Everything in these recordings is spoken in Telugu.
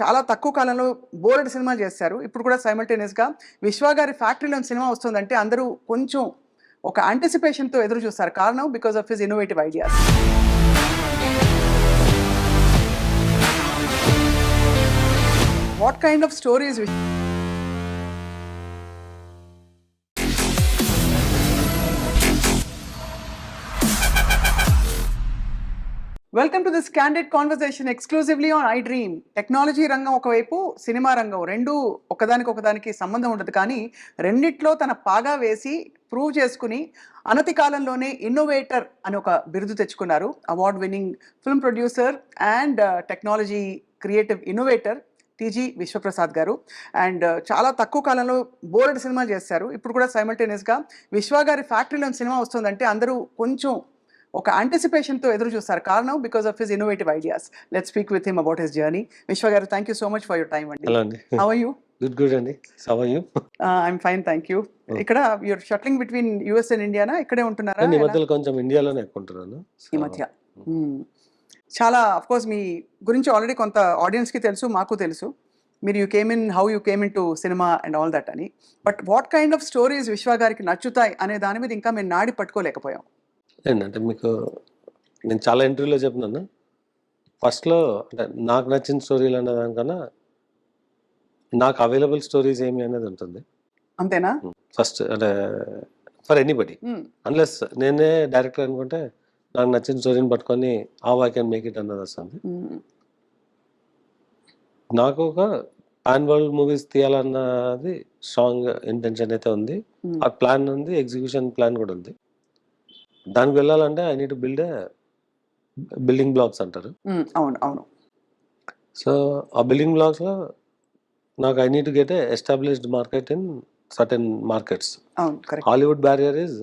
చాలా తక్కువ కాలంలో బోలెడు సినిమా చేశారు. ఇప్పుడు కూడా సైమల్టేనియస్గా గా విశ్వ గారి ఫ్యాక్టరీలో సినిమా వస్తుందంటే అందరూ కొంచెం ఒక యాంటిసిపేషన్తో ఎదురు చూస్తారు. కారణం because of his innovative ideas what kind of stories welcome to this candid conversation exclusively on I dream technology రంగం ఒకవైపు సినిమా రంగం రెండు ఒకదానికి ఒకదానికి సంబంధం ఉండదు. కానీ రెండిట్లో తన పాగా వేసి ప్రూవ్ చేసుకుని అనతి కాలంలోనే ఇన్నోవేటర్ అని ఒక బిరుదు తెచ్చుకున్నారు. Award winning film producer and technology creative innovator TG Vishwaprasad garu. And uh, చాలా తక్కువ కాలంలో బోర్డ్ సినిమాలు చేశారు. ఇప్పుడు కూడా సైమల్టేనియస్గా విశ్వ గారి ఫ్యాక్టరీలో సినిమా వస్తుందంటే అందరూ కొంచెం ఒక anticipation తో ఎదురు చూస్తారు. కారణం because of his innovative ideas let speak with him about his journey Vishwa garu thank you so much for your time అండి. హౌ యూ గుడ్ గుడ్ అండి. You I'm fine thank you ఇక్కడ you're shuttling between US and Indiana ఇక్కడే ఉంటున్నారా? నేను ఈ? మధ్యలో కొంచెం ఇండియాలోనే ఎక్కుంటున్నాను ఈ మధ్య. మ్మ్. చాలా అఫ్ కోర్స్ మీ గురించి ఆల్రెడీ కొంత ఆడియన్స్కి తెలుసు మాకు తెలుసు. మీరు you came in how you came in to cinema and all that అని. But what kind of stories Vishwa గారికి నచ్చుతాయి అనే దాని మీద ఇంకా మేము నాడి పట్టుకోలేకపోయాం. ఏంటంటే మీకు నేను చాలా ఇంటర్వ్యూలో చెప్పినాను ఫస్ట్లో అంటే నాకు నచ్చిన స్టోరీలు అనే దానికన్నా నాకు అవైలబుల్ స్టోరీస్ ఏమి అనేది ఉంటుంది. అంతేనా? ఫస్ట్ అంటే ఫర్ ఎనీబడి. అన్లెస్ నేనే డైరెక్టర్ అనుకుంటే నాకు నచ్చిన స్టోరీని పట్టుకొని ఆ ఐ కెన్ మేక్ ఇట్ అన్నది వస్తుంది. నాకు ఒక పాన్ వరల్డ్ మూవీస్ తీయాలన్నది స్ట్రాంగ్ ఇంటెన్షన్ అయితే ఉంది. ఆ ప్లాన్ ఉంది ఎగ్జిక్యూషన్ ప్లాన్ కూడా ఉంది. దానికి వెళ్ళాలంటే I need build building blocks అంటారు. అవును అవును. సో ఆ బిల్డింగ్ బ్లాక్స్లో నాకు I need get established market in certain markets Hollywood barrier is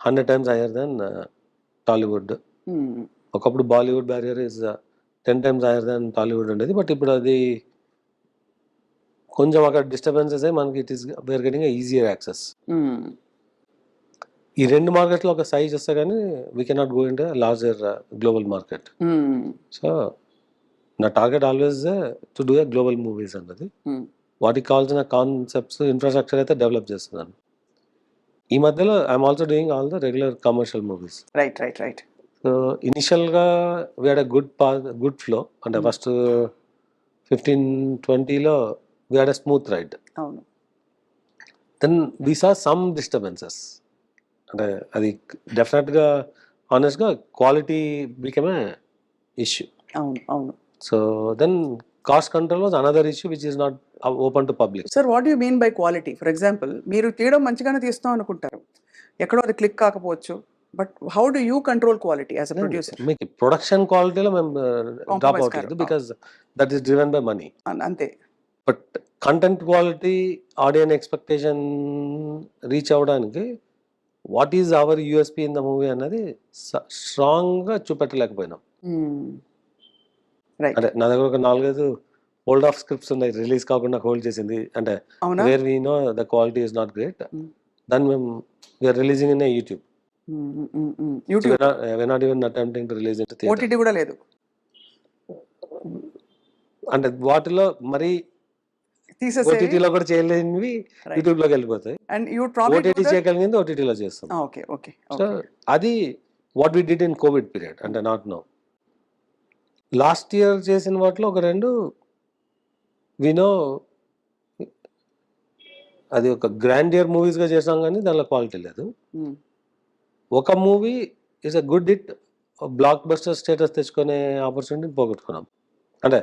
hundred times higher than Tollywood ఒకప్పుడు Bollywood barrier is ten times higher than Tollywood ఉండేది. బట్ ఇప్పుడు అది కొంచెం అక్కడ డిస్టర్బెన్సెస్ మనకి it is where getting easier access ఈ రెండు మార్కెట్లో ఒక సైజ్ వస్తే కానీ we cannot go in larger global market so నా target always to do global movies అన్నది. వాటికి కావాల్సిన కాన్సెప్ట్స్ ఇన్ఫ్రాస్ట్రక్చర్ అయితే డెవలప్ చేస్తున్నాను. ఈ మధ్యలో I'm also doing all the regular commercial movies right right right so ఇనిషియల్గా వీఆడ్ గుడ్ పా గుడ్ ఫ్లో అంటే Hmm. ఫస్ట్ ఫిఫ్టీన్ ట్వంటీలో వీఆడ్ స్మూత్ రైడ్ అవును. Then we saw some disturbances అంటే అది డెఫినెట్గా ఆనెస్ట్గా క్వాలిటీ బికమ్ ఇష్యూ అవును అవును. So then cost control was another issue which is not open to public sir what you mean by quality for example మీరు తీయడం మంచిగానే తీస్తాం అనుకుంటారు. ఎక్కడో అది క్లిక్ కాకపోవచ్చు. But how do you control quality as a producer మీకు ప్రొడక్షన్ క్వాలిటీలో మేము drop car. Because that is driven by money అంతే. But content quality audience expectation reach అవ్వడానికి what is our USP in the movie అన్నది స్ట్రాంగ్గా చూపెట్టలేకపోయినాం. అంటే నా దగ్గర ఒక నాలుగైదు హోల్డ్ ఆఫ్ స్క్రిప్ట్స్ ఉన్నాయి రిలీజ్ కాకుండా హోల్డ్ చేసింది. అంటే where we know the quality is not great. దాన్ని మేము వీఆర్ రిలీజింగ్ ఇన్ యూట్యూబ్. అంటే వాటిలో మరి తీసేసేవి ఓటీటీలో కూడా చేయలేనివి. యూట్యూబ్లోకి వెళ్ళిపోతాయి. అండ్ యూ ప్రాబ్లీ ఓటీటీ చేయగలిగింది ఓటీటీలో చేస్తాం. ఓకే ఓకే సో అది what we did in COVID period అంటే నాట్ నో లాస్ట్ ఇయర్ చేసిన వాటిలో ఒక రెండు వినో అది ఒక గ్రాండ్ ఇయర్ మూవీస్గా చేసాం కానీ దానిలో క్వాలిటీ లేదు. ఒక movie is a good hit blockbuster status తెచ్చుకునే ఆపర్చునిటీని పోగొట్టుకున్నాం. అంటే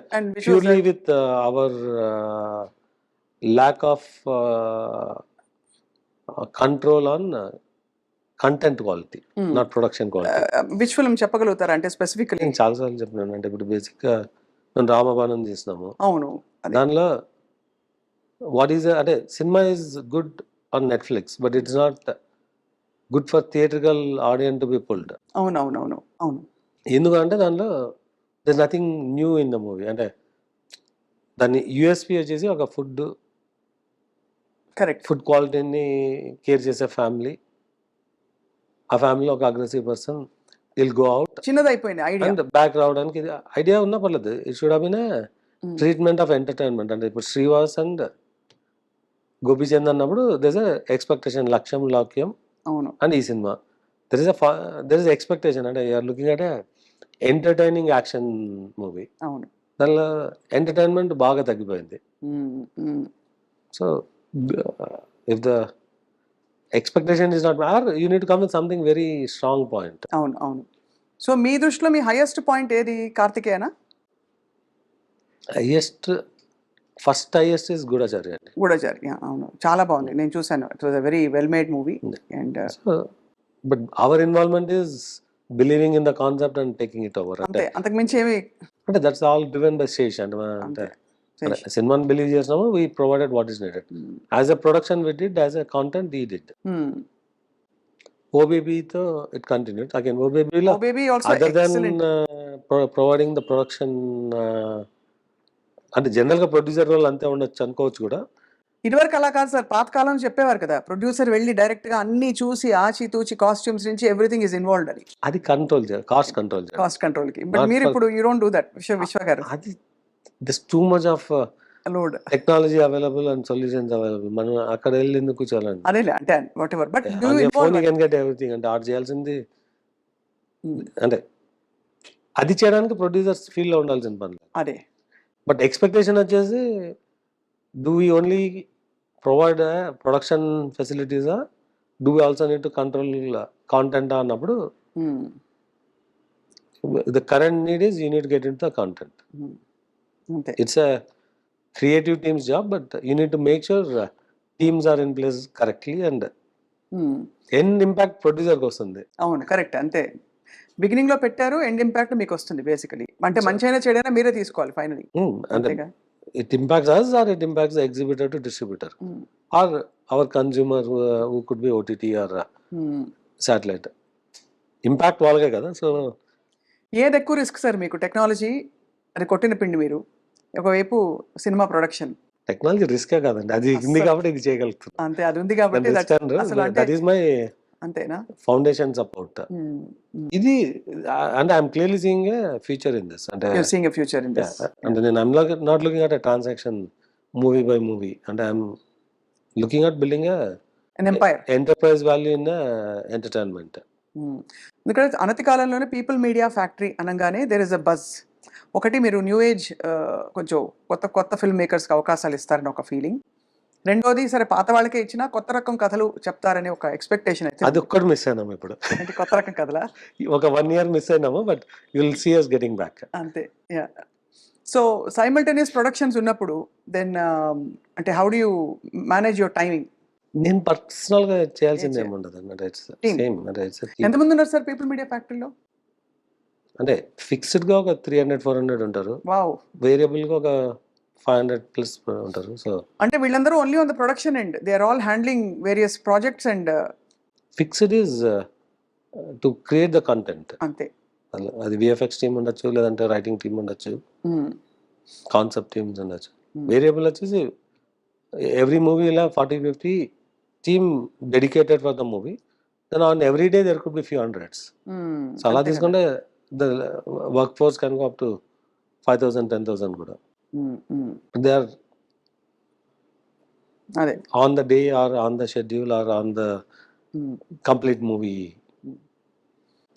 purely with our lack of control on content quality not production quality which film చెప్పగలుగుతారా? అంటే స్పెసిఫికలీ నేను చాలాసార్లు చెప్పినాను. అంటే ఇప్పుడు బేసిక్గా మేము రామబాణం చేసినాము. అవును. దానిలో వాట్ ఈస్ అంటే cinema is good on Netflix but it's not good for theatrical audience to be pulled అవును అవును అవును. అవును ఎందుకంటే దానిలో there nothing new in the movie అంటే దాన్ని యుఎస్పి వచ్చేసి ఒక ఫుడ్ కరెక్ట్ ఫుడ్ క్వాలిటీని కేర్ చేసే ఫ్యామిలీ ఆ ఫ్యామిలీలో ఒక aggressive person will go out చిన్నది అయిపోయింది ఐడియా అండ్ బ్యాక్ రావడానికి ఇది ఐడియా ఉన్నా పర్లేదు. It should Hmm. Treatment of entertainment అంటే ఇప్పుడు శ్రీవాస్ అండ్ గోపీచంద్ అన్నప్పుడు దెస్ ఎక్స్పెక్టేషన్ లక్ష్యం లాక్యం అవును. అండ్ ఈ cinema. There is there is expectation అంటే you're looking at entertaining action movie అవును. దానిలో ఎంటర్టైన్మెంట్ బాగా తగ్గిపోయింది. Um, um. So if the expectation is not are you need come with something very strong point అవును అవును. సో మీ దృష్టిలో మీ హైయెస్ట్ పాయింట్ ఏది కార్తికేయనా? Highest first highest is Goodachari అండి. గూఢచారి అవును. చాలా బాగుంది. నేను చూసాను it was a very well made movie and but our involvement is believing in the concept and taking it over అంతే. అంతకు మించి ఏమి అంటే that's all driven by Sesh అంటే సినిమాని బిలీవ్ చేసినాము? We provided what is needed as a production we did as a content ఈ Hmm. ఓబీబీతో it continued again ఓబీబీలో other than providing the production అంటే జనరల్గా ప్రొడ్యూసర్ రోల్ అంతే ఉండొచ్చు అనుకోవచ్చు కూడా. ఇదివరకు అలా కాదు సార్. పాతకాలం చెప్పేవారు కదా. ప్రొడ్యూసర్ వెళ్ళి డైరెక్ట్గా అన్ని చూసి ఆచి తూచి కాస్ట్యూమ్స్ నుంచి ఎవ్రీథింగ్ ఇస్ ఇన్వాల్వ్డ్ అని. అది కంట్రోల్ కాస్ట్ కంట్రోల్ కాస్ట్ కంట్రోల్కి. బట్ మీరు ఇప్పుడు యూ డోంట్ డూ దట్ విశ్వ విశ్వ గారు అది this too much of load technology available and solutions available మనం అక్కడ వెళ్ళి ఎందుకు కూర్చోాలండి అదేలే అంటే whatever but phone can get everything అంటే ఆర్ట్ చేయాల్సింది. Hmm. అంటే అది చేయడానికి ప్రొడ్యూసర్స్ ఫీల్లో ఉండాల్సిన పని అదే. బట్ ఎక్స్పెక్టేషన్ వచ్చేసి do we only provide production ఫెసిలిటీసా do we also need to control content అన్నప్పుడు. The current need is you need get in the content. అంతే. It's a creative teams job but you need to make sure teams are in place correctly and. End impact ప్రొడ్యూసర్కి వస్తుంది. అవును కరెక్ట్ అంతే. బిగినింగ్లో పెట్టారు ఎండ్ ఇంపాక్ట్ మీకు వస్తుంది బేసికలీ అంటే మంచి అయినా చెడైనా మీరే తీసుకోవాలి ఫైనలీ Hmm, అంతేగా? the exhibitor to distributor. Hmm. or our consumer who, uh, who could be OTT or uh, Hmm. satellite. Impact వాళ్ళకే కదా సో ఏది ఎక్కువ రిస్క్ సార్ మీకు? టెక్నాలజీ అది కొట్టిన పిండి మీరు? ఒకవైపు సినిమా ప్రొడక్షన్. టెక్నాలజీ రిస్కే కాదండి. అది ఉంది. కాబట్టి ఇది చేయగలుగుతుంది అంతే అది ఉంది కాబట్టి మై అంతేనా? Foundation support Hmm. ఇది uh, అంటే I'm clearly seeing future in this అంటే సీయింగ్ ఫ్యూచర్ ఇన్ దిస్ అంటే నేను I'm not looking at transaction movie by movie అంటే I'm looking at building empire enterprise value in entertainment ఎందుకంటే అనతి కాలంలోనే పీపుల్ మీడియా ఫ్యాక్టరీ అనగానే దేర్ ఇస్ అ బజ్ ఒకటి మీరు న్యూ ఏజ్ కొంచెం కొత్త కొత్త ఫిల్మ్ మేకర్స్కి అవకాశాలు ఇస్తారని ఒక ఫీలింగ్. రెండోది సరే పాత వాళ్ళకే ఇచ్చినా కొత్త రకం కథలు చెప్తారని ఒక ఎక్స్పెక్టేషన్ అయితే అది ఒక్కటి మిస్ అయినాము ఇప్పుడు. అంటే కొత్త రకం కథలా? ఒక one year miss అయినాము but will see us getting back అంతే యా. సో సైమల్టేనియస్ ప్రొడక్షన్స్ ఉన్నప్పుడు దెన్ అంటే how do you manage your timing నేను పర్సనల్గా చేయాల్సింది ఏం ఏమి ఉండదు అంటే ఇట్స్ Team. సేమ్ అంటే ఇట్స్ ఎంతమంది ఉన్నారు సార్ పీపుల్ మీడియా ఫ్యాక్టరీలో అంటే ఫిక్స్డ్గా ఒక త్రీ హండ్రెడ్ ఫోర్ హండ్రెడ్ ఉంటారు. వావ్. వేరియబుల్గా ఒక ఫైవ్ హండ్రెడ్ ప్లస్ ఉంటారు. సో అంటే వీళ్ళందరూ only on the production and they are all handling various projects and fixed is to create the content అంతే. అది విఎఫ్ఎక్స్ టీమ్ ఉండొచ్చు లేదంటే రైటింగ్ టీమ్ ఉండొచ్చు. కాన్సెప్ట్ టీమ్స్ ఉండొచ్చు. వేరియబుల్ వచ్చేసి ఎవ్రీ మూవీ ఇలా forty fifty team dedicated for the movie then on every day there could be few hundreds. So అలా. తీసుకుంటే ద వర్క్ ఫోర్స్ కనుక up to five thousand ten thousand కూడా. దే ఆర్ అదే. On the day are on the schedule are on the. Complete movie.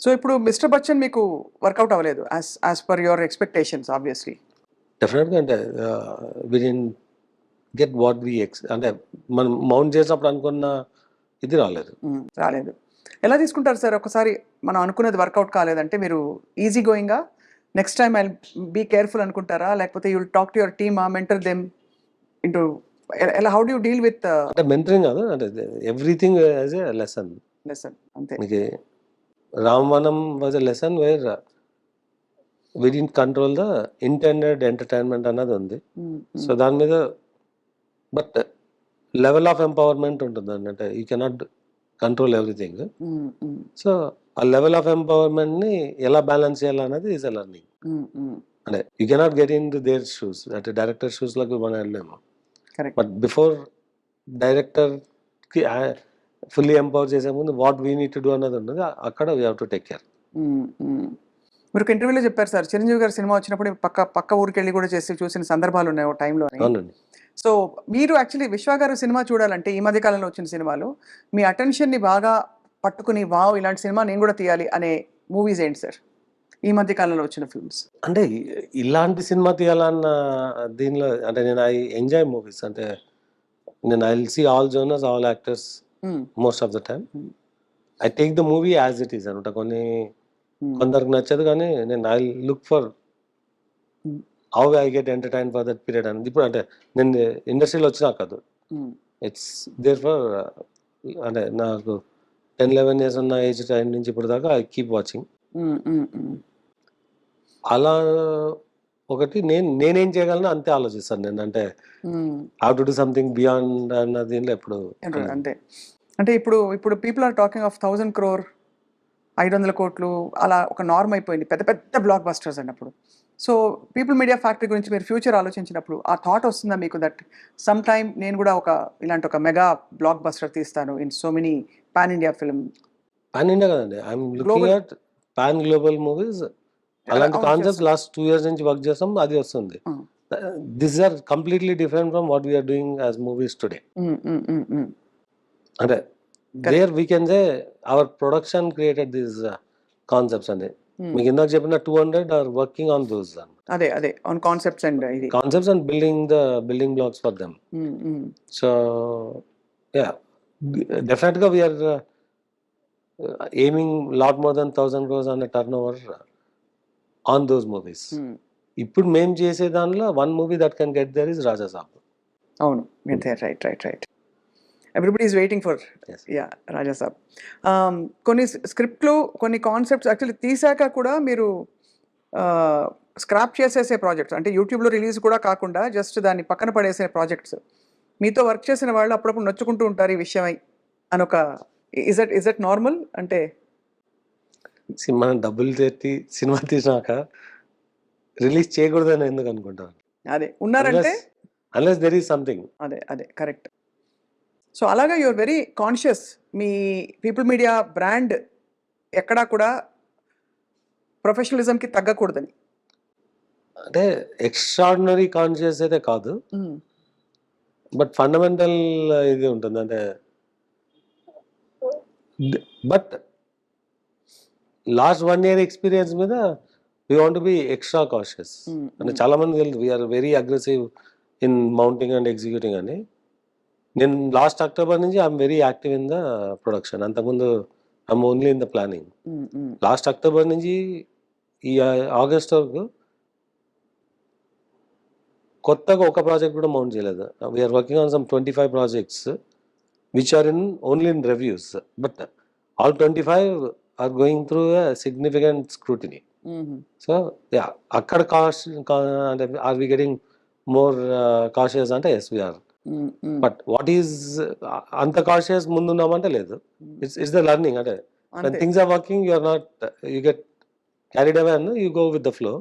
So ఇప్పుడు మిస్టర్ బచ్చన్ మీకు వర్కౌట్ అవ్వలేదు as as per your expectations obviously డెఫినెట్గా అంటే win get what we X అంటే మనం మౌంట్ చేసినప్పుడు అనుకున్న ఇది రాలేదు. రాలేదు. ఎలా తీసుకుంటారు సార్? ఒకసారి మనం అనుకున్నది వర్కౌట్ కాలేదంటే మీరు easy గోయింగ్గా next time I be careful అనుకుంటారా? లేకపోతే you talk to your team ఆ మెంటర్ దెమ్ ఇంటూ ఎలా హౌ డూ డీల్ విత్ అంటే మెంటరింగ్ కాదు అంటే everything as a lesson. Lesson అంతే. మీకు Ramabanam was a lesson where we didn't control the intended entertainment అన్నది ఉంది. సో దాని మీద బట్ లెవెల్ ఆఫ్ ఎంపవర్మెంట్ ఉంటుంది అంటే you cannot control everything so ఆ లెవెల్ ఆఫ్ ఎంపవర్మెంట్ని ఎలా బ్యాలెన్స్ చేయాలన్నది ఈజ్ అ లర్నింగ్. అంటే you cannot get into their shoes అంటే డైరెక్టర్ షూస్లోకి మనం వెళ్ళలేము. బట్ బిఫోర్ డైరెక్టర్కి ఫుల్లీ ఎంపవర్ చేసే ముందు what we need to do అన్నది ఉన్నది అక్కడ we have to take care. మీరు ఒక ఇంటర్వ్యూలో చెప్పారు సార్ చిరంజీవి గారి సినిమా వచ్చినప్పుడు పక్క పక్క ఊరికి వెళ్ళి కూడా చేసి చూసిన సందర్భాలు ఉన్నాయి ఒక టైంలో అవునండి. సో మీరు యాక్చువల్లీ విశ్వ గారు సినిమా చూడాలంటే ఈ మధ్య కాలంలో వచ్చిన సినిమాలు మీ అటెన్షన్ని బాగా పట్టుకుని వావ్ ఇలాంటి సినిమా నేను కూడా తీయాలి అనే మూవీస్ ఏంటి సార్ ఈ మధ్య కాలంలో వచ్చిన ఫిల్మ్స్ అంటే ఇలాంటి సినిమా తీయాలన్న దీనిలో అంటే నేను ఐ ఎంజాయ్ మూవీస్. అంటే నేను I see all genres all actors most of the time. Hmm. I take the movie as it is అనమాట కొన్ని కొందరికి నచ్చదు కానీ నేను I look for Hmm. How I get entertain for that period అని ఇప్పుడు అంటే నేను ఇండస్ట్రీలో వచ్చినా కాదు. ఇట్స్ దేర్ ఫర్ అంటే నాకు టెన్ లెవెన్ ఇయర్స్ ఉన్న ఏజ్ టైం నుంచి ఇప్పుడు దాకా ఐ కీప్ వాచింగ్ అలా ఒకటి నేను నేనేం చేయగలను అంతే ఆలోచిస్తాను నేను. అంటే how to do something beyond అన్న దీనిలో ఎప్పుడు అంటే అంటే ఇప్పుడు ఇప్పుడు people are talking of thousand crore ఐదు వందల కోట్లు అలా ఒక నార్మ్ అయిపోయింది. పెద్ద పెద్ద బ్లాక్ బస్టర్స్ అన్నప్పుడు సో పీపుల్ మీడియా ఫ్యాక్టరీ గురించి మీరు ఫ్యూచర్ ఆలోచించినప్పుడు ఆ థాట్ వస్తుందా మీకు దట్ సమ్ టైమ్ నేను కూడా ఒక ఇలాంటి ఒక మెగా బ్లాక్ బస్టర్ తీస్తాను in so many pan India film pan India కదండి. I'm looking. At pan global movies అలాంటి కాన్సెప్ట్. లాస్ట్ టూ ఇయర్స్ నుంచి వర్క్ చేస్తాం అది వస్తుంది. This are completely different from what we're doing as movies today అంటే there we can say our production created these concepts అండి మీకు ఇందాక చెప్పిన two hundred are working on those అదే అదే ఆన్ కాన్సెప్ట్స్ అండ్ ఇది. Concepts and building the building blocks for them. So yeah డెఫినెట్గా we're aiming lot more than thousand crores అనే turnover on those movies. ఇప్పుడు మేము చేసే దానిలో one movie that can get there is Raja Saab అవును right right right everybody is waiting for. Yeah Raja Saab కొన్ని స్క్రిప్ట్లు కొన్ని కాన్సెప్ట్స్ యాక్చువల్లీ తీసాక కూడా మీరు స్క్రాప్ చేసేసే ప్రాజెక్ట్స్ అంటే యూట్యూబ్లో రిలీజ్ కూడా కాకుండా జస్ట్ దాన్ని పక్కన పడేసే ప్రాజెక్ట్స్ మీతో వర్క్ చేసిన వాళ్ళు అప్పుడప్పుడు నొచ్చుకుంటూ ఉంటారు ఈ విషయమై అని ఒక is it is it normal అంటే మనం డబ్బులు తెట్టి సినిమా తీసినాక రిలీజ్ చేయకూడదని ఎందుకు అనుకుంటాను అదే ఉన్నారంటే? అన్లెస్ దెర్ ఈస్ సంథింగ్ అదే అదే కరెక్ట్ సో అలాగా యువర్ వెరీ కాన్షియస్ మీ పీపుల్ మీడియా బ్రాండ్ ఎక్కడా కూడా ప్రొఫెషనలిజంకి తగ్గకూడదని. అంటే ఎక్స్ట్రాడినరీ కాన్షియస్ అయితే కాదు. బట్ ఫండమెంటల్ ఇది ఉంటుంది. అంటే but last one year experience మీద we want be extra cautious అంటే చాలా మంది తెలుసు we're very aggressive in mounting and executing అని. నేను లాస్ట్ అక్టోబర్ నుంచి I'm very active in the production అంతకుముందు I'm only in the planning last October నుంచి ఈ ఆగస్ట్ వరకు కొత్తగా ఒక ప్రాజెక్ట్ కూడా మౌంట్ చేయలేదు. We're working on some twenty five projects which are in only in reviews but all twenty five are going through significant scrutiny so yeah అక్కడ కాస్ట్ అంటే are we getting more cautious అంటే yes we're but what is అంత కాన్షియస్ ముందున్నామంటే లేదు. ఇట్స్ ద లర్నింగ్ అంటే things are working you are not you get carried away అన్న you go with the flow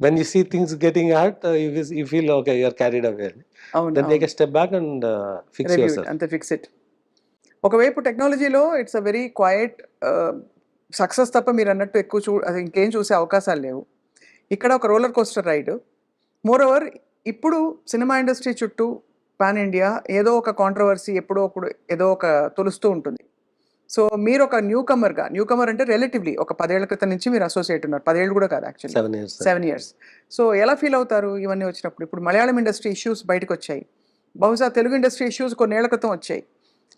when you see things getting hard you feel okay you carried away then step back and fix it ఒకవైపు టెక్నాలజీలో it's a very quite success తప్ప మీరు అన్నట్టు ఎక్కువ చూ ఇంకేం చూసే అవకాశాలు లేవు. ఇక్కడ ఒక roller coaster ride more over ఇప్పుడు సినిమా ఇండస్ట్రీ చుట్టూ పాన్ ఇండియా ఏదో ఒక కాంట్రవర్సీ ఎప్పుడో ఒకడు ఏదో ఒక తొలుస్తూ ఉంటుంది. సో మీరు ఒక న్యూ కమర్గా న్యూ కమర్ అంటే రిలేటివ్లీ ఒక పదేళ్ళ క్రితం నుంచి మీరు అసోసియేట్ ఉన్నారు. పదేళ్ళు కూడా కాదు యాక్చువల్లీ సెవెన్ ఇయర్స్ సో ఎలా ఫీల్ అవుతారు ఇవన్నీ వచ్చినప్పుడు? ఇప్పుడు మలయాళం ఇండస్ట్రీ ఇష్యూస్ బయటకు వచ్చాయి బహుశా తెలుగు ఇండస్ట్రీ ఇష్యూస్ కొన్నేళ్ళ క్రితం వచ్చాయి.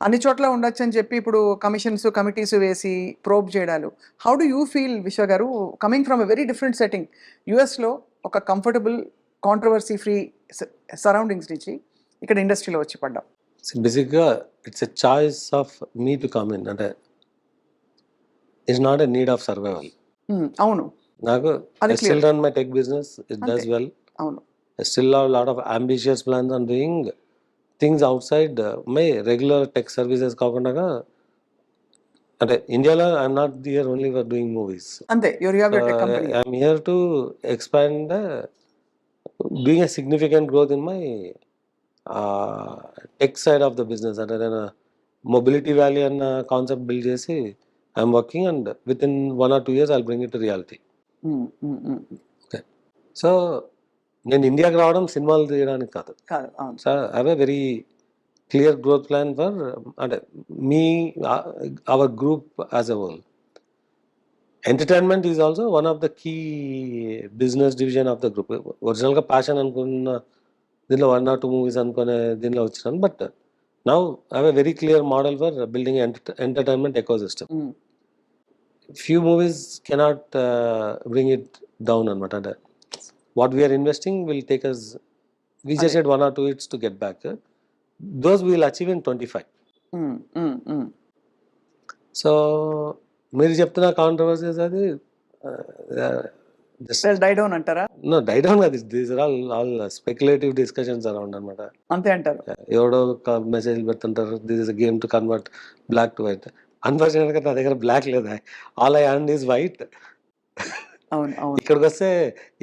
అన్ని చోట్ల ఉండొచ్చు అని చెప్పి ఇప్పుడు కమిషన్స్ కమిటీస్ వేసి ప్రోబ్ చేయడాలు. How do you feel Vishwa గారు? Coming from a very different setting యుఎస్లో ఒక కంఫర్టబుల్ కాంట్రవర్సీ ఫ్రీ సరౌండింగ్స్ నుంచి ఇక్కడ ఇండస్ట్రీలో వచ్చి పడ్డాం. బేసిక్గా it's a choice of me to come in అంటే it's not a need of survival అవును. నాకు. Still run my tech business it does. Well అవును. Have a lot of ambitious plans on doing things outside uh, my regular tech services కాకుండా అంటే ఇండియాలో I'm not here only for doing movies అంతే. Tech I'm here to expand doing a significant growth in my tech side of the business అంటే నేను మొబిలిటీ వ్యాలీ అన్న కాన్సెప్ట్ బిల్డ్ చేసి I'm working and with in one or two years I bring it reality um. So నేను ఇండియాకి రావడం సినిమాలు తీయడానికి కాదు. కాదు అవును. So I have a very clear growth plan for అంటే మీ our group as a whole entertainment is also one of the key business division of the group ఒరిజినల్గా ప్యాషన్ అనుకున్న దీనిలో వన్ ఆర్ టూ మూవీస్ అనుకునే దీనిలో వచ్చినాను. But now I have a very clear model for building entertainment ecosystem um, few movies cannot bring it down అనమాట అంటే what we're investing will take us we అదే. Just one or two it's to get back those will achieve in twenty five um, um, um. So మీరు చెప్తున్న కాంట్రవర్సీస్ అది Well, die down అంటారా? నో డై డౌన్ అది these are all all speculative discussions around అనమాట అంతే అంటారు. ఎవడో మెసేజ్ పెడుతుంటారు. This is game to convert black to white అన్ఫార్చునేట్గా నా దగ్గర బ్లాక్ లేదా? All I and is white అవును అవును. ఇక్కడికి వస్తే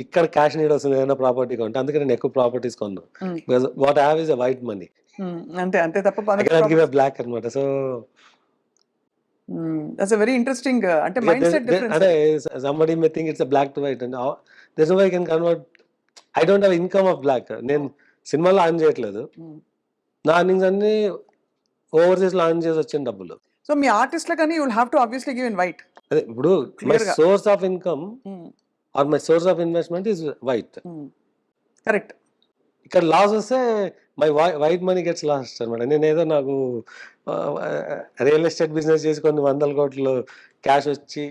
ఇక్కడ క్యాష్ నీడ్ వస్తుంది ఏదైనా ప్రాపర్టీ కొంటే అందుకే నేను ఎక్కువ ప్రాపర్టీస్ కొన్నాను. Because what have is a white money అంతే అంతే తప్ప బ్లాక్ అనమాట సో దట్స్ వెరీ ఇంట్రెస్టింగ్ అంటే మైండ్ సెట్ డిఫరెన్స్ అంటే somebody may think it's black to white and this why can convert I don't have income of black నేను సినిమాలో ఆన్ చేయట్లేదు. నా అర్నింగ్స్ అన్ని ఓవర్సీస్లో ఆన్ చేసి వచ్చిన డబ్బులు. సో మీ ఆర్టిస్ట్ కానీ you will have to obviously give in white అదే ఇప్పుడు my. Source of income or my source of investment is white correct ఇక్కడ లాస్ వస్తే my white money gets lost అనమాట నేను ఏదో నాకు రియల్ ఎస్టేట్ బిజినెస్ చేసి కొన్ని వందల కోట్లు క్యాష్ వచ్చి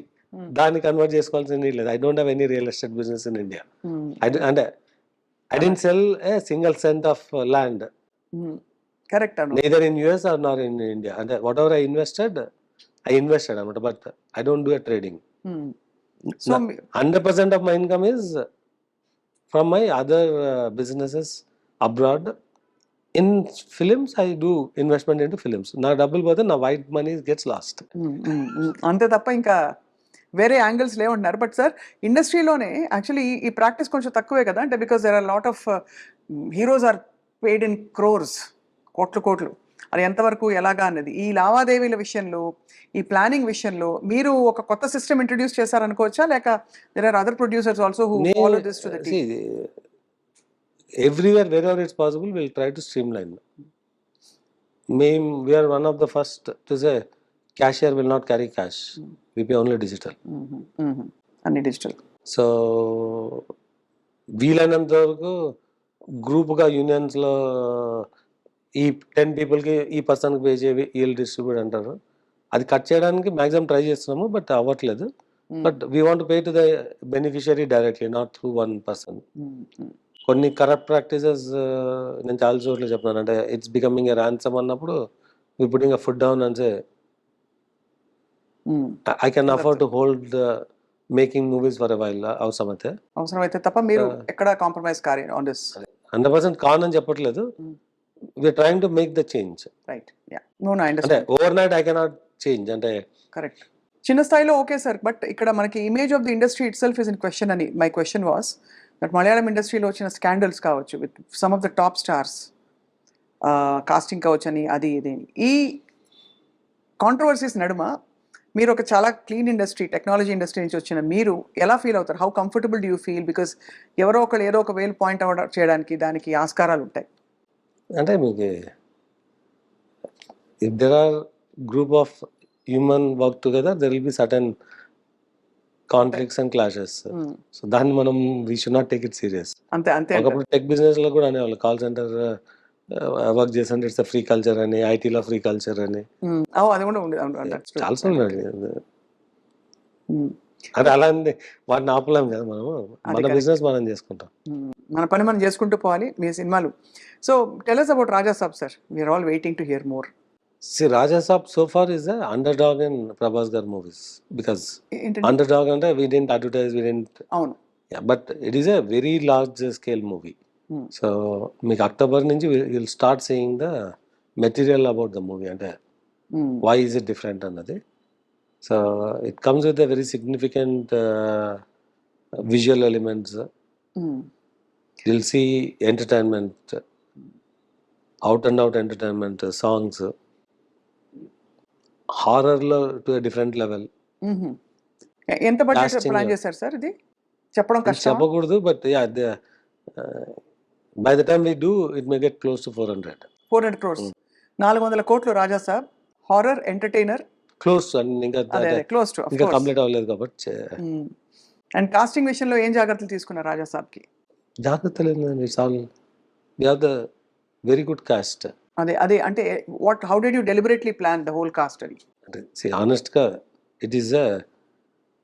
దాన్ని కన్వర్ట్ చేసుకోవాల్సిన need లేదు. I don't have any real estate business in India అంటే I didn't sell a single cent of land correct Anu neither in US or nor in India. And whatever I invested, I invested, అనమాట, but I don't do a trading. So Na- 100% of my income is from my other uh, In films, I do investment into films. నా డబ్బులు పోతే నా వైట్ మనీ గెట్స్ లాస్ట్ అంతే తప్ప ఇంకా వేరే యాంగిల్స్ లేవంటున్నారు బట్ సార్ ఇండస్ట్రీలోనే యాక్చువల్లీ ఈ ప్రాక్టీస్ కొంచెం తక్కువే కదా? అంటే because there are lot of heroes are paid in crores కోట్లు కోట్లు. అది ఎంతవరకు ఎలాగా అన్నది. ఈ లావాదేవీల విషయంలో ఈ ప్లానింగ్ విషయంలో మీరు ఒక కొత్త సిస్టమ్ ఇంట్రడ్యూస్ చేశారనుకోవచ్చా? లేక there are other producers also who follow this to the everywhere wherever it's possible will try to streamline ma'am we're one of the first to say cashier will not carry cash we pay only digital అన్ని డిజిటల్ సో వీలైనంత వరకు గ్రూప్గా యూనియన్స్లో ఈ టెన్ పీపుల్కి ఈ పర్సన్కి పే చేయి వీళ్ళు డిస్ట్రిబ్యూట్ అంటారు. అది కట్ చేయడానికి మ్యాక్సిమం ట్రై చేస్తున్నాము బట్ అవ్వట్లేదు. But we want pay to the beneficiary directly not through one person కొన్ని కరప్ట్ ప్రాక్టీసెస్ నేను చాలా చోట్ల చెప్తున్నాను అంటే ఇట్స్ బికమింగ్ ఎ ర్యాన్సమ్ అన్నప్పుడు we putting a foot down అంటే I can afford to hold making movies for while అవసరమైతే. అవసరమైతే తప్ప మీరు Uh, ఎక్కడ compromise carry on this hundred percent కాన్ అని చెప్పట్లేదు. We're trying to make the change right yeah no no అంటే overnight I cannot change అంటే కరెక్ట్ చిన్న స్థాయిలో ఓకే సార్ బట్ ఇక్కడ మనకి image of the industry itself is in question అని my question was that Malayalam ఇండస్ట్రీలో వచ్చిన స్కాండల్స్ కావచ్చు with some of the top stars casting కావచ్చు అని అది ఇది. ఈ కాంట్రవర్సీస్ నడుమ మీరు ఒక చాలా క్లీన్ ఇండస్ట్రీ టెక్నాలజీ ఇండస్ట్రీ నుంచి వచ్చిన మీరు ఎలా ఫీల్ అవుతారు? How comfortable do you feel because ఎవరో ఒకరు ఏదో ఒక వేలు పాయింట్ అవుట్ చేయడానికి దానికి ఆస్కారాలు ఉంటాయి. అంటే మీకు if there are group of human work together there will be sudden conflicts and clashes Hmm. So దాన్ని మనం we should not take it serious అంతే అంతే. ఒకప్పుడు టెక్ బిజినెస్లో కూడా అనేవాళ్ళు కాల్ సెంటర్ వర్క్ చేస్తుంటే ఇట్స్ ఫ్రీ కల్చర్ అని ఐటీలో ఫ్రీ కల్చర్ అని Hmm. అది కూడా true. చాలా ఉన్నాడు Hmm. అంటే అలా వాటిని ఆపలేం కదా మనం మన. బిజినెస్ మనం చేసుకుంటాం మ్మ్. మన పని మనం చేసుకుంటూ పోవాలి మీ సినిమాలు so tell us about Raja Saab sir we're all waiting to hear more see Raja Saab so far is underdog in Prabhas గారి మూవీస్ బికాస్ అండర్ డాగ్ అంటే we didn't advertise we didn't అవును. But it is a very large scale movie. So మీకు అక్టోబర్ నుంచి will start saying the material about the movie అంటే why is it different అన్నది. So it comes with very significant visual elements. Will see entertainment out and out entertainment songs హారర్లో to different level. ఎంత బడ్జెట్ ప్లాన్. చేశారు సార్ ఇది? చెప్పడం కష్టం చెప్పకూడదు but yeah by the time we do it may get close to four hundred. Four hundred crores. నాలుగు వందల కోట్లు Raja Saab. Horror entertainer? Close ఇంకా క్లోజ్ టు ఇంకా కంప్లీట్ అవ్వలేదు కాబట్టి అండ్ కాస్టింగ్ విషయంలో ఏం జాగ్రత్తలు తీసుకున్నారు రాజా సాబ్కి? జాగ్రత్త లేదండి it's all we have the very good cast అదే అదే అంటే what how did you deliberately plan the whole cast అది అంటే ఆనెస్ట్గా it is a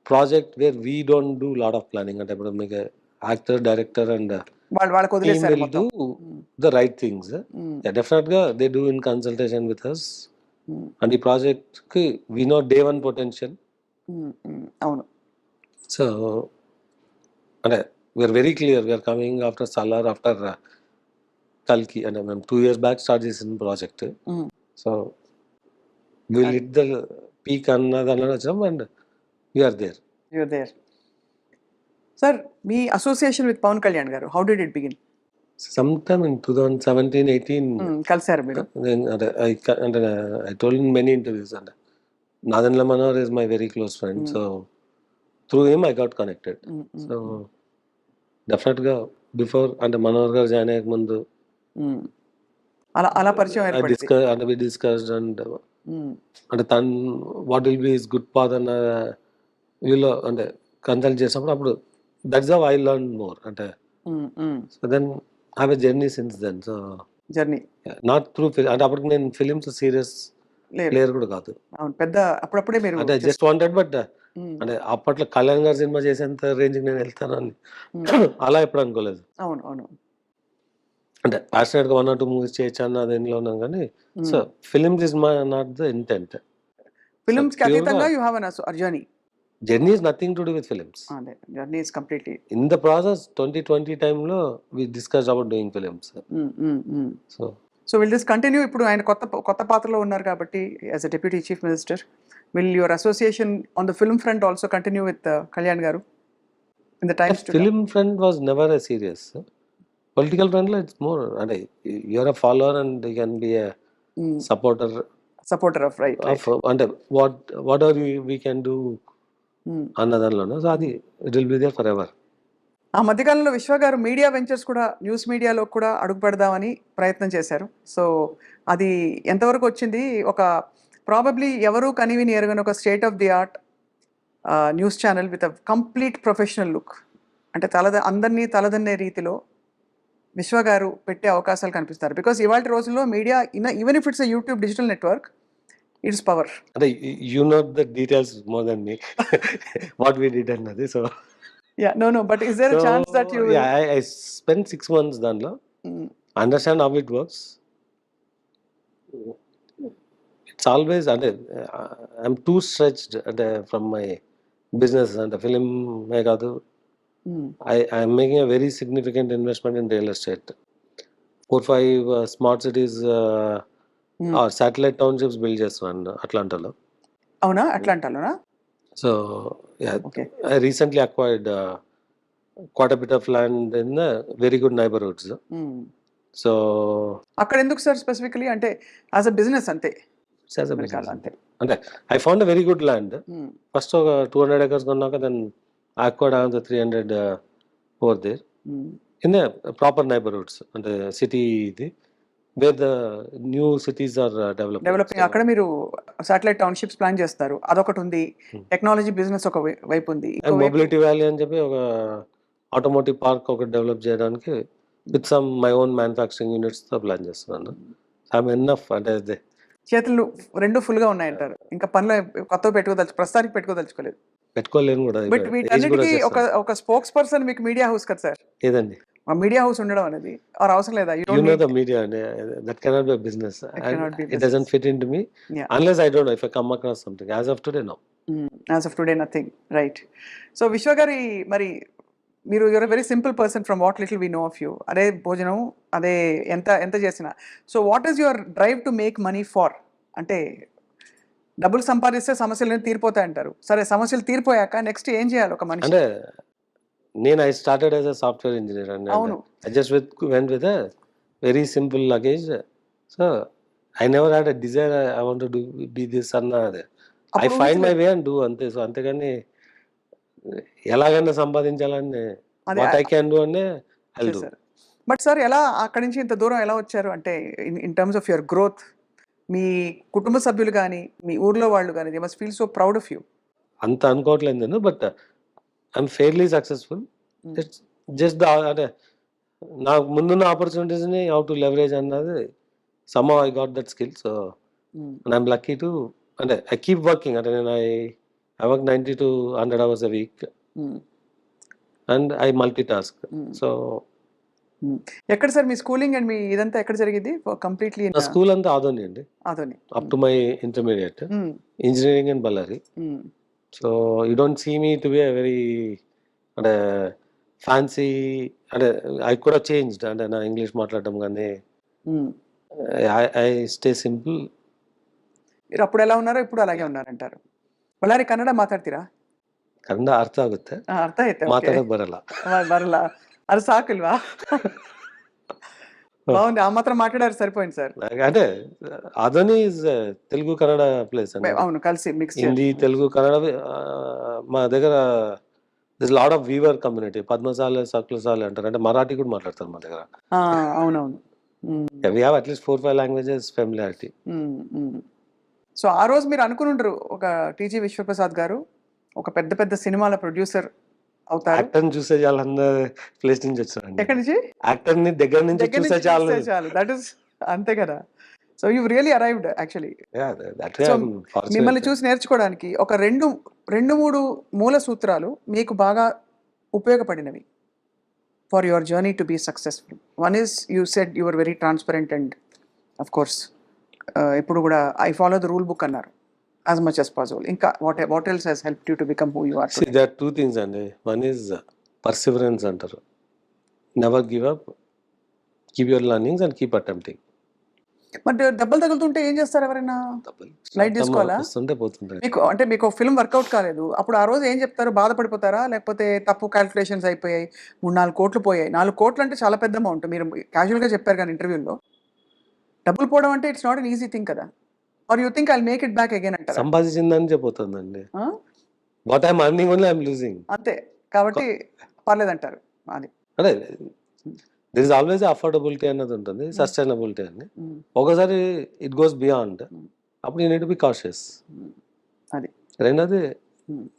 project where we don't do lot of planning అంటే ఇప్పుడు మీకు యాక్టర్ డైరెక్టర్ అండ్ వాళ్ళు వాళ్ళకి డూ ద రైట్ థింగ్స్ డెఫినెట్గా they do in consultation with us and ఈ ప్రాజెక్ట్కి we know day one potential అవును. సో అంటే we're very clear we're coming after Salaar after కల్కి అంటే మేము టూ ఇయర్స్ బ్యాక్ స్టార్ట్ చేసిన project. So will it the peak అన్న దానిలో వచ్చాం and we're there you're there sir me association with Pawan Kalyan garu how did it begin some time in two thousand seventeen eighteen కలిసారు మీరు. అంటే I told in many interviews అంటే Nadendla Manohar is my very close friend. So through him I got connected so డెఫినెట్గా బిఫోర్ అంటే మనోహర్ గారు జాయిన్ అయ్యే ముందు. అలా అలా పరిచయం డిస్కస్ డిస్కస్డ్ అండ్ అంటే తను what will be is good path అన్న వీళ్ళు అంటే కన్సల్ట్ చేసినప్పుడు అప్పుడు that's how I learn more అంటే. So then have a journey since then so journey not through అంటే అప్పటికి నేను ఫిలిమ్స్ సీరియస్ ప్లేయర్ కూడా కాదు. అవును పెద్ద అప్పుడప్పుడే మీరు అంటే జస్ట్ వాంటెడ్ బట్ అంటే అప్పట్లో కళ్యాణ్ గారి సినిమా చేసేంత రేంజ్కి నేను వెళ్తానని. అలా ఎప్పుడు అనుకోలేదు. అవును అవును. అంటే ప్యాషనెట్గా వన్ ఆర్ టూ మూవీస్ చేయొచ్చు అన్న దేనిలో ఉన్నాం కానీ. So films is my not the intent ఫిల్మ్స్కి అతీతంగా you an journey journey is nothing to do with films journey is completely in the process twenty twenty టైంలో we discuss about doing films so so will this continue ఇప్పుడు ఆయన కొత్త కొత్త పాత్రలో ఉన్నారు కాబట్టి as a deputy chief minister will your association on the film front also continue with Kalyan garu in the times to film friend was never a serious political ఫ్రెండ్లో it's more అంటే you're a follower and you can be supporter supporter of right of అంటే what what are we can do అన్న దానిలోనూ సో అది it will be there forever ఆ మధ్యకాలంలో విశ్వ గారు మీడియా వెంచర్స్ కూడా న్యూస్ మీడియాలో కూడా అడుగు పెడదామని ప్రయత్నం చేశారు. సో అది ఎంతవరకు వచ్చింది? ఒక ప్రాబబ్లీ ఎవరు కనివిని ఎరగని ఒక state of the art news channel with a complete professional look అంటే తలద అందరినీ తలదన్నే రీతిలో విశ్వ గారు పెట్టే అవకాశాలు కనిపిస్తారు. బికాస్ ఇవాళ రోజుల్లో media in even if it's YouTube digital network it's power అంటే you know the details more than me what we did అన్నది so yeah no no but is there chance that you I spend six months దానిలో understand how it works it's always అంటే ఐఎమ్ టూ స్ట్రెచ్డ్ అంటే ఫ్రమ్ మై బిజినెస్ అంటే ఫిలిమే కాదు I I'm making a very significant investment in real estate four five smart cities satellite townships build చేస్తున్నాను అట్లాంటాలో అవునా? అట్లాంటాలోనా? So I recently acquired quarter bit of land in very good neighbourhoods so అక్కడ ఎందుకు సార్ స్పెసిఫికలీ అంటే యాజ్ అ బిజినెస్ అంతే. అంతే. అంటే I found a very good land. First ఒక టూ హండ్రెడ్ ఎకర్స్ కొన్నాక then the three hundred over there. In proper neighbourhoods అంటే సిటీ ఇది where the new cities are develop developing అక్కడ మీరు సాటిలైట్ టౌన్షిప్స్ ప్లాన్ చేస్తారు. అదొకటి ఉంది. Hmm. టెక్నాలజీ బిజినెస్ ఒక వైపు ఉంది. మొబిలిటీ వ్యాలీ అని చెప్పి ఒక ఆటోమోటివ్ పార్క్ ఒకటి డెవలప్ చేయడానికి with some my own manufacturing యూనిట్స్తో plan చేస్తున్నాను. ఐఎమ్ ఎన్నఫ్ అంటే అదే. చేతులు రెండు ఫుల్గా ఉన్నాయంటారు. ఇంకా పనులు కొత్త పెట్టుకోదలుచు ప్రస్తుతానికి పెట్టుకోదలుచుకోలేదు. పెట్టుకోలేను కూడా. బట్ వీటన్నిటికీ ఒక. ఒక స్పోక్స్ పర్సన్ మీకు మీడియా హౌస్ కదా సార్? ఏదండి? ఆ మీడియా హౌస్ ఉండడం అనేది. ఆర్ అవసరం లేదా? You know the media that cannot be business it doesn't fit in to me. Unless I don't know if I come across something as of today no as of today nothing right so Vishwa గారి మరి మీరు you're very simple person from what little we know of you అదే భోజనం అదే ఎంత ఎంత చేసినా. So what is your drive to make money for అంటే డబ్బులు సంపాదిస్తే సమస్యలు తీరిపోతాయి అంటారు సరే సమస్యలు తీరిపోయాక నెక్స్ట్ ఏం చేయాలి ఒక మనిషి అంటే నేను I started as a software engineer అండి అవును went with a very simple luggage. So I never had a desire. I, I want to do be this or not. I find my. Way and do అంతే సో అంతేగాని ఎలాగైనా సంపాదించాలని అదే what I can do I do చేశారు బట్ సార్ ఎలా అక్కడి నుంచి ఇంత దూరం ఎలా వచ్చారు అంటే in terms of your growth మీ కుటుంబ సభ్యులు కానీ మీ ఊర్లో వాళ్ళు కానీ they must feel so proud of you అంత అనుకోవట్లేదు నేను but I'm fairly successful. Just the అంటే నాకు ముందున్న ఆపర్చునిటీస్ని హౌ టు లెవరేజ్ అన్నది some I got that skill so I'm lucky to అంటే ఐ కీప్ వర్కింగ్ అంటే నేను I I work ninety to hundred hours a week and I multitask so ఎక్కడ సార్ మీ స్కూలింగ్ అండ్ మీ ఇదంతా ఎక్కడ జరిగింది కంప్లీట్లీ నా స్కూల్ అంతా ఆదోని అండి Adoni up to my intermediate engineering and Bellary so you don't see me to be very అంటే ఫ్యాన్సీ అంటే ఐ కూడా చేంజ్డ్ అంటే నా ఇంగ్లీష్ మాట్లాడడం కానీ ఐ స్టే సింపుల్ మీరు అప్పుడు ఎలా ఉన్నారో ఇప్పుడు అలాగే ఉన్నారంటారు ಬಳ್ಳಾರಿ ಕನ್ನಡ ಮಾತಾಡ್ತೀರಾ ಕನ್ನಡ ಅರ್ಥ ಆಗುತ್ತೆ ಆ, ಅರ್ಥ ಐತೆ okay. ಮಾತಾಡಕ್ ಬರಲ್ಲ ವ- ಬರಲ್ಲ అది సాకులువా? బాగుంది. ఆ మాత్రం మాట్లాడారు సరిపోయింది సార్. అంటే అదని తెలుగు కన్నడ ప్లేస్ అండి అవును కలిసి మిక్స్ హిందీ తెలుగు కన్నడ మా దగ్గర this lot of weaver community Padmasala Sakulasala అంటారు. అంటే మరాఠీ కూడా మాట్లాడతారు మా దగ్గర. అవునవును. We have at least four five languages familiarity so ఆ రోజు మీరు అనుకుని ఉండరు ఒక టీజీ విశ్వప్రసాద్ గారు ఒక పెద్ద పెద్ద సినిమాల ప్రొడ్యూసర్ అవుతారు? యాక్టర్ని చూసే చాలా ప్లేస్ నుంచి వచ్చారండి ఎక్కడి నుంచి? యాక్టర్ని దగ్గర నుంచి చూసే చాలా. దట్ ఇస్ అంతే కదా. So you really arrived actually. మిమ్మల్ని చూసి నేర్చుకోవడానికి ఒక రెండు రెండు మూడు మూల సూత్రాలు మీకు బాగా ఉపయోగపడినవి for your journey to be successful one is you said you're very transparent and of course ఇప్పుడు కూడా I follow the rule book అన్నారు. యాజ్ మచ్ as పాసిబుల్ ఇంకా what what else has help you to become who you are See, there are two things అండి వన్ ఈజ్ పర్సివరెన్స్ అంటారు. Never give up keep your learnings and keep attempting మరి దెబ్బలు తగులుతుంటే ఏం చేస్తారు ఎవరైనా? Light తీసుకోవాలా? మీకు అంటే మీకు ఫిల్మ్ వర్కౌట్ కాలేదు. అప్పుడు ఆ రోజు ఏం చెప్తారు? బాధపడిపోతారా? లేకపోతే తప్పు క్యాల్కులేషన్స్ అయిపోయాయి. మూడు నాలుగు కోట్లు పోయాయి. నాలుగు కోట్లు అంటే చాలా పెద్ద అమౌంట్ మీరు క్యాజువల్గా చెప్పారు కానీ ఇంటర్వ్యూలో డబ్బులు పోవడం అంటే it's not an easy thing కదా. Are you think I make it back again అంటారా? సంపాదించిందని చెప్పిపోతుందండి ఆ? What I'm earning only I'm losing అంతే. కాబట్టి పర్లేదంటారు అది అంటే దిర్ ఇస్ ఆల్వేస్ అఫోర్డబిలిటీ అన్నది ఉంటుంది సస్టైనబిలిటీ అని. ఉమ్, ఒకసారి ఇట్ గోస్ బియాండ్. అప్పుడు యూ నీట్ బి కాషియస్ అది. రెండోది.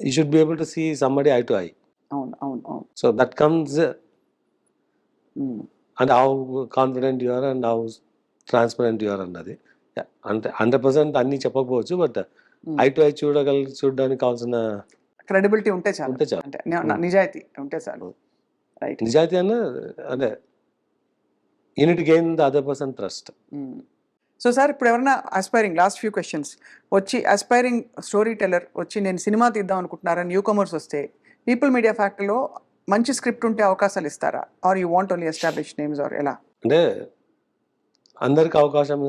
You should be able to see somebody eye to eye అవును అవును అవును. So that comes and how confident you are and how transparent you are అన్నది. Yeah, అంటే హండ్రెడ్ పర్సెంట్ అన్ని చెప్పకపోవచ్చు బట్. ఐ టు ఐ చూడగల చూడడానికి కావాల్సిన క్రెడిబిలిటీ ఉంటే చాలు. ఉంటే చాలు. అంటే నిజాయితీ ఉంటే చాలు. రైట్. నిజాయితీ అన్న అంటే you need gain the other person trust. So sir ఇప్పుడు ఎవరైనా అస్పైరింగ్ లాస్ట్ ఫ్యూ క్వశ్చన్స్ వచ్చి అస్పైరింగ్ స్టోరీ టెల్లర్ వచ్చి నేను సినిమా తీద్దాం అనుకుంటున్నారా న్యూ కమర్స్ వస్తే పీపుల్ మీడియా ఫ్యాక్టరీలో మంచి స్క్రిప్ట్ ఉంటే అవకాశాలు ఇస్తారా? Or you want only establish names or ఎలా? అంటే అందరికి అవకాశం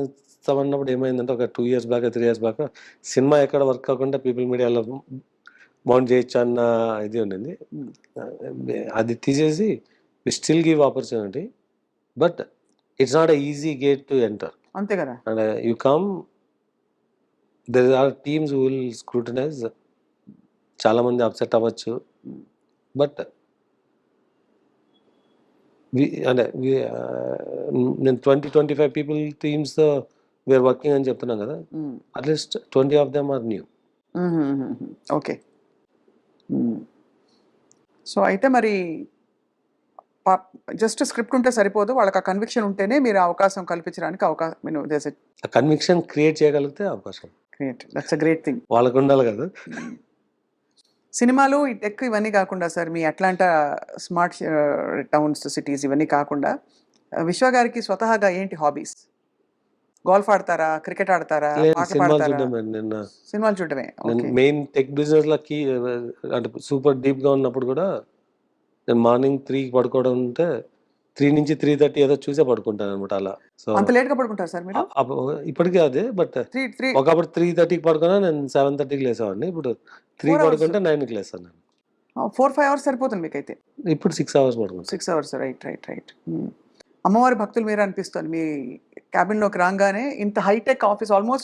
ఇస్తామన్నప్పుడు ఏమైందంటే ఒక two years back three years back cinema ఎక్కడ వర్క్ కాకుండా పీపుల్ మీడియాలో మౌంట్ చేయొచ్చు అన్న ఇది ఉండింది. అది తీసేసి we still give opportunity but it's not easy gate to enter అంతే కదా. And you come there our teams will scrutinise చాలా మంది అప్సెట్ అవ్వచ్చు. బట్ అంటే నేను ట్వంటీ ట్వంటీ ఫైవ్ పీపుల్ టీమ్స్తో వీఆర్ వర్కింగ్ అని చెప్తున్నాం కదా. At least twenty of them are new okay so అయితే మరి జస్ట్ స్క్రిప్ట్ ఉంటే సరిపోదు. వాళ్ళకి ఆ కన్విక్షన్ ఉంటేనే మీరు అవకాశం కల్పించడానికి అవకాశం కన్విక్షన్ క్రియేట్ చేయగలిగితే అవకాశం. Great that's a great thing వాళ్ళకు ఉండాలి కదా. సినిమాలు ఈ టెక్ ఇవన్నీ కాకుండా సార్ మీ అట్లాంటా స్మార్ట్ టౌన్స్ సిటీస్ ఇవన్నీ కాకుండా ఆ, విశ్వ గారికి స్వతహాగా ఏంటి హాబీస్ గోల్ఫ్ ఆడతారా? క్రికెట్ ఆడతారా? నిన్న. సినిమాలు చూడటమే నేను మెయిన్ టెక్ బిజినెస్ లకి అంటే సూపర్ డీప్గా ఉన్నప్పుడు కూడా నేను మార్నింగ్ త్రీకి పడుకోవడం ఉంటే త్రీ నుంచి త్రీ థర్టీ ఏదో చూసే పడుకుంటాను అనమాట అలా. సో అంత లేట్గా పడుకుంటారు సార్ మీరు? ఇప్పటికీ అదే బట్ త్రీ త్రీ ఒకప్పుడు త్రీ థర్టీకి పడుకున్నా నేను సెవెన్ థర్టీకి లేసేవాడిని. ఇప్పుడు త్రీ. పడుకుంటే నైన్కి లేస్తాను నేను. ఫోర్ ఫైవ్ అవర్స్ సరిపోతుంది మీకైతే? ఇప్పుడు సిక్స్ అవర్స్ పడుకుంటాను. Six hours right right right. అమ్మవారి భక్తులు మీరు అనిపిస్తుంది. మీ క్యాబిన్లోకి రాగానే ఇంత హైటెక్ ఆఫీస్ ఆల్మోస్ట్